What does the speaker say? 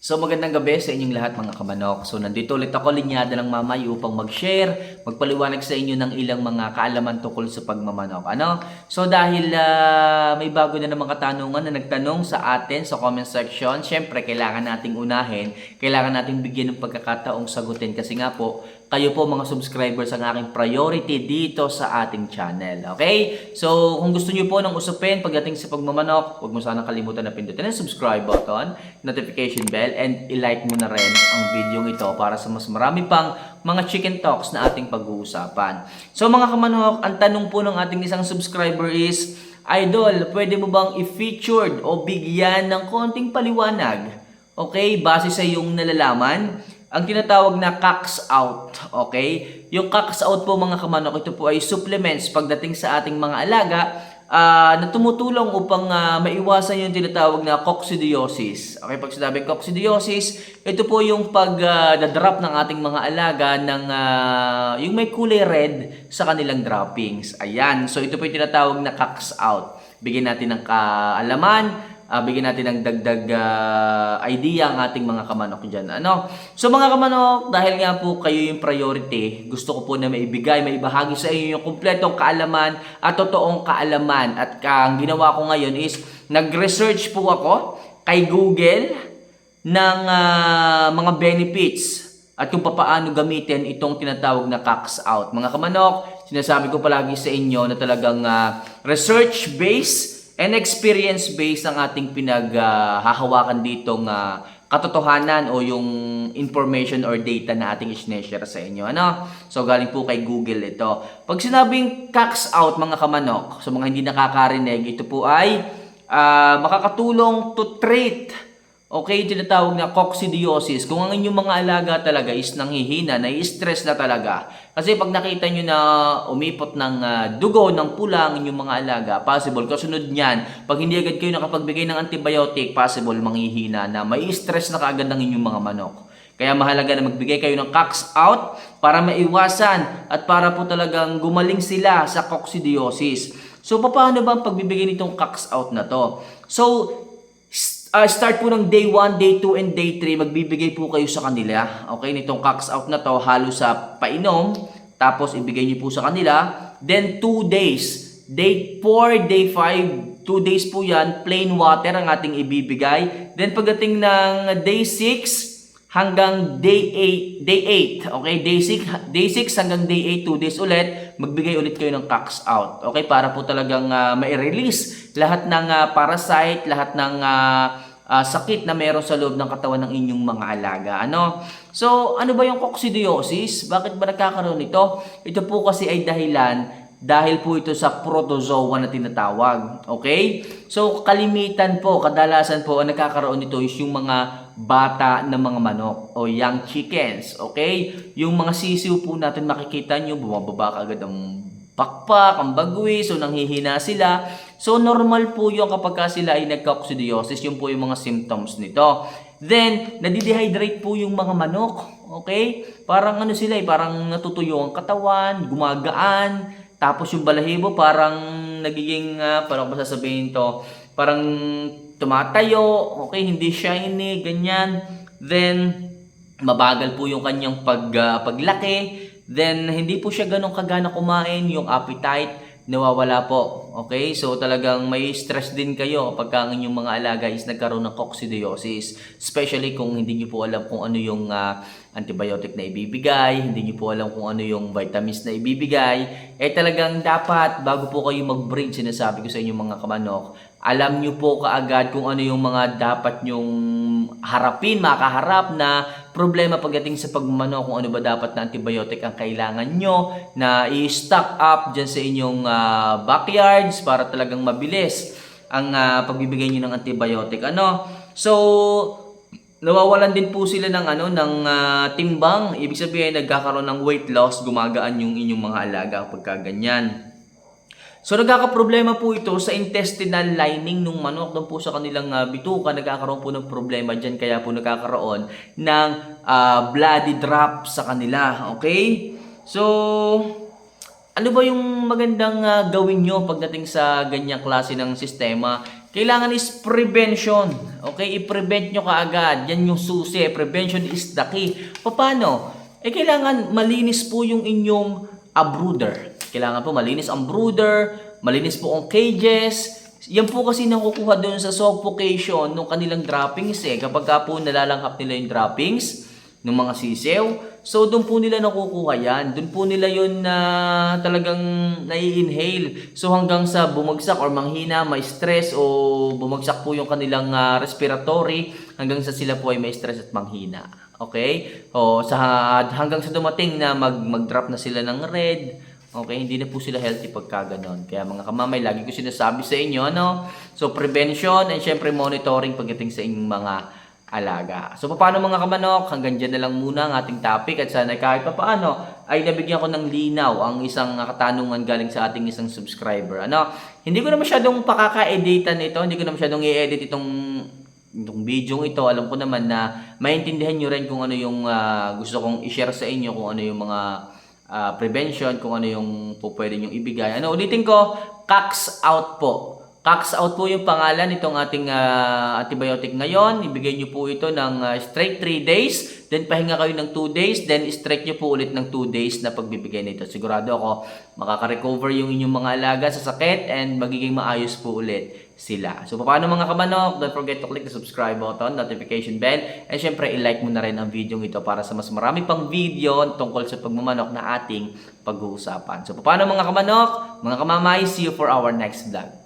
So magandang gabi sa inyong lahat mga kamanok. So nandito ulit ako linyada ng mamay upang mag-share, magpaliwanag sa inyo ng ilang mga kaalaman tungkol sa pagmamanok. Ano? So dahil ah, may bago na namang katanungan na nagtanong sa atin sa comment section, syempre kailangan nating unahin, kailangan nating bigyan ng pagkakataong sagutin kasi nga po, kayo po mga subscribers ang aking priority dito sa ating channel. Okay? So, kung gusto niyo po ng usapin pagdating sa pagmamanok, huwag mo sana kalimutan na pindutin ang subscribe button, notification bell, and i-like mo na rin ang video ito para sa mas marami pang mga chicken talks na ating pag-uusapan. So, mga kamanok, ang tanong po ng ating isang subscriber is, Idol, pwede mo bang i-featured o bigyan ng konting paliwanag Okay, base sa iyong nalalaman, ang tinatawag na cax out, okay? Yung cax out po mga kamanok, ito po ay supplements pagdating sa ating mga alaga ah, na tumutulong upang ah, maiwasan yung tinatawag na coccidiosis. Okay, pag sinabing coccidiosis, ito po yung pag-drop ng ating mga alaga ng ah, yung may kulay red sa kanilang droppings. Ayan, so ito po yung tinatawag na cax out. Bigyan natin ng kaalaman, Ah, bigyan natin ng dagdag ah, idea ang ating mga kamanok dyan. Ano? So mga kamanok, dahil nga po kayo yung priority, gusto ko po na maibigay, maibahagi sa inyo yung kumpletong kaalaman at totoong kaalaman. At ka, ang ginawa ko ngayon is, nag-research po ako kay Google ng ah, mga benefits at kung paano gamitin itong tinatawag na cax out. Mga kamanok, sinasabi ko palagi sa inyo na talagang ah, research-based and experience-based ang ating pinaghahawakan ditong ah, katotohanan o yung information or data na ating i-share sa inyo. Ano? So, galing po kay Google ito. Pag sinabing cax out, mga kamanok, sa mga hindi nakakarinig, ito po ay ah, makakatulong to treat Okay, tinatawag na coccidiosis. Kung ang inyong mga alaga talaga is nanghihina, nai-stress na talaga. Kasi pag nakita nyo na umipot ng ah, dugo, ng pula ang inyong mga alaga, possible. Kasunod niyan, pag hindi agad kayo nakapagbigay ng antibiotic, possible manghihina na may stress na kaagad ng inyong mga manok. Kaya mahalaga na magbigay kayo ng cox out para maiwasan at para po talagang gumaling sila sa coccidiosis. So, paano ba ang pagbibigay nitong cox out na to? So, Uh, start po ng day 1, day 2, and day 3, magbibigay po kayo sa kanila. Okay, nitong cox out na to, halo sa painom, tapos ibigay niyo po sa kanila. Then 2 days, day 4, day 5, 2 days po yan, plain water ang ating ibibigay. Then pagdating ng day 6, hanggang day 8, day 8, okay? Day 6, day 6 hanggang day 8, 2 days ulit, magbigay ulit kayo ng cox out. Okay? Para po talagang uh, mai-release lahat ng ah, parasite, lahat ng ah, ah, sakit na meron sa loob ng katawan ng inyong mga alaga. Ano? So, ano ba yung coccidiosis? Bakit ba nagkakaroon nito? Ito po kasi ay dahilan dahil po ito sa protozoa na tinatawag. Okay? So, kalimitan po, kadalasan po, ang nagkakaroon nito is yung mga bata na mga manok o young chickens. Okay? Yung mga sisiw po natin makikita nyo, bumababa kagad ang pakpak, ang bagwi, so nanghihina sila. So, normal po yung kapag ka sila ay nagka-coccidiosis, yun po yung mga symptoms nito. Then, nadidehydrate po yung mga manok. Okay? Parang ano sila eh, parang natutuyo ang katawan, gumagaan, tapos yung balahibo parang nagiging, uh, paano ko sasabihin to, parang tumatayo, okay, hindi shiny, ganyan. Then, mabagal po yung kanyang pag, ah, paglaki. Then, hindi po siya ganun kagana kumain, yung appetite, nawawala po. Okay? So, talagang may stress din kayo kapag ang inyong mga alaga is nagkaroon ng coccidiosis. Especially kung hindi niyo po alam kung ano yung ah, antibiotic na ibibigay, hindi niyo po alam kung ano yung vitamins na ibibigay. Eh, talagang dapat, bago po kayo mag-breed, sinasabi ko sa inyong mga kamanok, alam niyo po kaagad kung ano yung mga dapat nyong harapin, makaharap na problema pagdating sa pagmano, kung ano ba dapat na antibiotic ang kailangan nyo na i-stock up dyan sa inyong ah, backyards para talagang mabilis ang ah, pagbibigay nyo ng antibiotic. Ano? So, nawawalan din po sila ng ano ng ah, timbang. Ibig sabihin nagkakaroon ng weight loss, gumagaan yung inyong mga alaga pagka ganyan. So nagkakaproblema po ito sa intestinal lining ng manok doon po sa kanilang uh, bituka nagkakaroon po ng problema diyan kaya po nagkakaroon ng uh, bloody drop sa kanila okay so ano ba yung magandang uh, gawin nyo pagdating sa ganyang klase ng sistema kailangan is prevention. Okay, i-prevent nyo kaagad. Yan yung susi. Prevention is the key. Paano? Eh, kailangan malinis po yung inyong brooder. Kailangan po malinis ang brooder, malinis po ang cages. Yan po kasi nakukuha doon sa suffocation ng kanilang droppings eh. Kapag ka po nalalanghap nila yung droppings ng mga sisew, so doon po nila nakukuha yan. Doon po nila yun na talagang nai-inhale. So hanggang sa bumagsak or manghina, may stress o bumagsak po yung kanilang ah, respiratory hanggang sa sila po ay may stress at manghina. Okay? O sa hanggang sa dumating na mag mag-drop na sila ng red, Okay, hindi na po sila healthy pagka ganon. Kaya mga kamamay, lagi ko sinasabi sa inyo, ano? So, prevention and syempre monitoring pagdating sa inyong mga alaga. So, paano mga kamanok? Hanggang dyan na lang muna ang ating topic at sana kahit pa paano ay nabigyan ko ng linaw ang isang katanungan galing sa ating isang subscriber. Ano? Hindi ko na masyadong pakaka-editan ito. Hindi ko na masyadong i-edit itong itong video ito. Alam ko naman na maintindihan nyo rin kung ano yung ah, gusto kong i-share sa inyo, kung ano yung mga ah, prevention, kung ano yung po pwede nyo ibigay. Ano, ulitin ko, Cax out po. Cax out po yung pangalan nitong ating ah, antibiotic ngayon. Ibigay nyo po ito ng ah, straight 3 days, then pahinga kayo ng 2 days, then straight nyo po ulit ng 2 days na pagbibigay nito. Sigurado ako makaka-recover yung inyong mga alaga sa sakit and magiging maayos po ulit sila. So, paano mga kamanok? Don't forget to click the subscribe button, notification bell, and syempre, i-like mo na rin ang video ito para sa mas marami pang video tungkol sa pagmamanok na ating pag-uusapan. So, paano mga kamanok? Mga kamamay, see you for our next vlog.